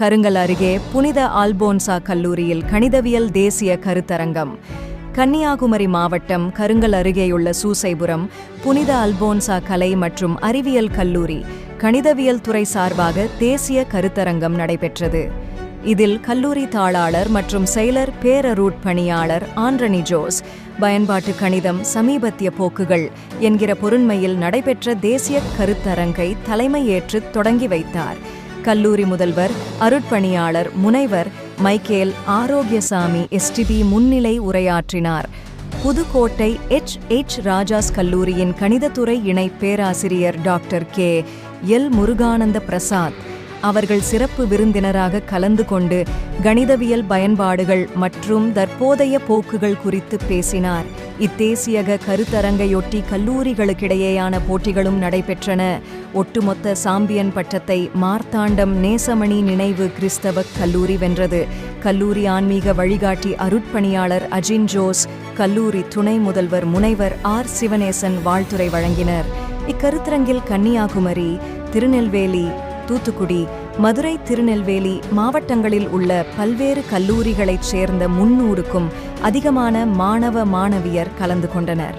கருங்கல் அருகே புனித ஆல்போன்சா கல்லூரியில் கணிதவியல் தேசிய கருத்தரங்கம். கன்னியாகுமரி மாவட்டம் கருங்கல் அருகேயுள்ள சூசைபுரம் புனித அல்போன்சா கலை மற்றும் அறிவியல் கல்லூரி கணிதவியல் துறை சார்பாக தேசிய கருத்தரங்கம் நடைபெற்றது. இதில் கல்லூரி தாளாளர் மற்றும் செயலர் பேரரூட் பணியாளர் ஆண்ட்ரனி ஜோஸ் பயன்பாட்டு கணிதம் சமீபத்திய போக்குகள் என்கிற பொருண்மையில் நடைபெற்ற தேசிய கருத்தரங்கை தலைமையேற்று தொடங்கி வைத்தார். கல்லூரி முதல்வர் அருட்பணியாளர் முனைவர் மைக்கேல் ஆரோக்கியசாமி எஸ்டிபி முன்னிலை உரையாற்றினார். புதுக்கோட்டை எச். எச். ராஜாஸ் கல்லூரியின் கணிதத்துறை இணை பேராசிரியர் doctor K. L. Muruganantha Prasad. அவர்கள் சிறப்பு விருந்தினராக கலந்து கொண்டு கணிதவியல் பயன்பாடுகள் மற்றும் தற்போதைய போக்குகள் குறித்து பேசினார். இத்தேசியக கருத்தரங்கையொட்டி கல்லூரிகளுக்கிடையேயான போட்டிகளும் நடைபெற்றன. ஒட்டுமொத்த சாம்பியன் பட்டத்தை மார்த்தாண்டம் நேசமணி நினைவு கிறிஸ்தவ கல்லூரி வென்றது. கல்லூரி ஆன்மீக வழிகாட்டி அருட்பணியாளர் அஜின் ஜோஸ் கல்லூரி துணை முதல்வர் முனைவர் ஆர் சிவனேசன் வாழ்த்துரை வழங்கினர். இக்கருத்தரங்கில் கன்னியாகுமரி திருநெல்வேலி தூத்துக்குடி மதுரை திருநெல்வேலி மாவட்டங்களில் உள்ள பல்வேறு கல்லூரிகளைச் சேர்ந்த முன்னூறுக்கும் அதிகமான மாணவ மாணவியர் கலந்து கொண்டனர்.